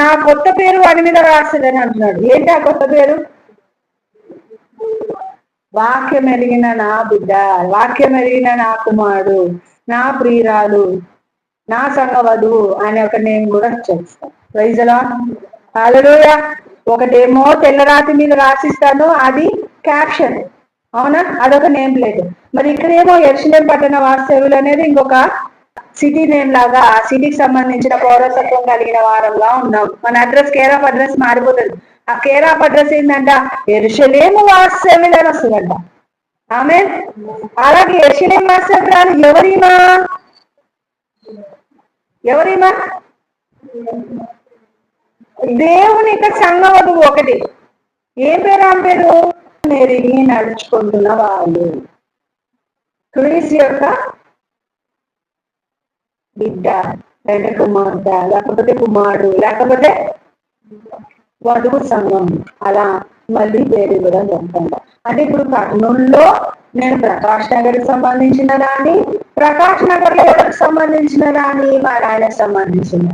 నా కొత్త పేరు వాడి మీద రాస్తుందని అంటున్నాడు. ఏంటి ఆ కొత్త పేరు? వాక్యం ఎరిగిన నా బిడ్డ వాక్యం ఎరిగిన నా కుమారుడు నా ప్రియురాలు నా సంగవధు అనే ఒక నేమ్ కూడా చేస్తాను ప్రైజలా అలలోయ ఒకటేమో తెల్లరాతి మీద రాసిస్తాను అది క్యాప్షన్ అవునా? అదొక నేమ్ ప్లేట్ మరి ఇక్కడేమో ఎర్షిలేం పట్టణ వాస్తవులు అనేది ఇంకొక సిటీ నేమ్ లాగా ఆ సిటీకి సంబంధించిన పౌరసత్వం కలిగిన వారంగా ఉన్నాం. మన అడ్రస్ కేర్ ఆఫ్ అడ్రస్ మారిపోతుంది. ఆ కేర్ ఆఫ్ అడ్రస్ ఏంటంట ఎరుషలేము వాస్తవ్యులు అని వస్తుందంట. ఆమె అలాగే ఎరుషలేం వాస్తవ్యురాలు ఎవరిమా? ఎవరిమా? దేవుని యొక్క సంగవదు ఒకటి. ఏం పేరు? ఆమె పేరు? మెరిగి నడుచుకుంటున్న వాళ్ళు. క్రీస్ యొక్క బిడ్డ లేదా కుమార్తె లేకపోతే కుమారుడు లేకపోతే వధువు సంఘం. అలా మళ్ళీ పేరు కూడా చెప్తాను అంటే ఇప్పుడు కర్నూలులో నేను ప్రకాష్ నగర్ సంబంధించిన రాణి ప్రకాష్ నగర్లో ఎవరికి సంబంధించిన రాణి మా ఆయనకు సంబంధించిన.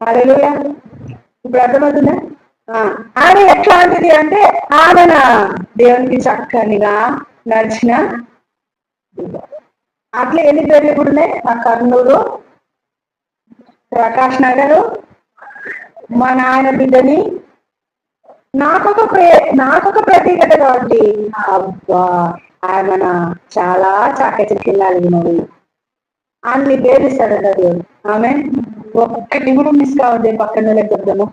హల్లెలూయా ఇప్పుడు అర్థమవుతుందా? ఆమె ఎట్లాంటిది అంటే ఆమె దేవునికి చక్కనిగా నడిచిన అట్లా ఎన్ని పేర్లు ఇప్పుడు ఉన్నాయి? మా కర్నూలు ప్రకాష్ నగర్ మా నాయన బిడ్డని. నాకొక ప్రే నాకొక ప్రత్యేకత కాబట్టి. అబ్బా ఆయన చాలా చాకచక్యాలిగినవి అన్ని పేరు ఇస్తాడట దేవుడు. ఆమె ఒక్కటి కూడా మిస్ కావద్దు పక్కన చెప్తాము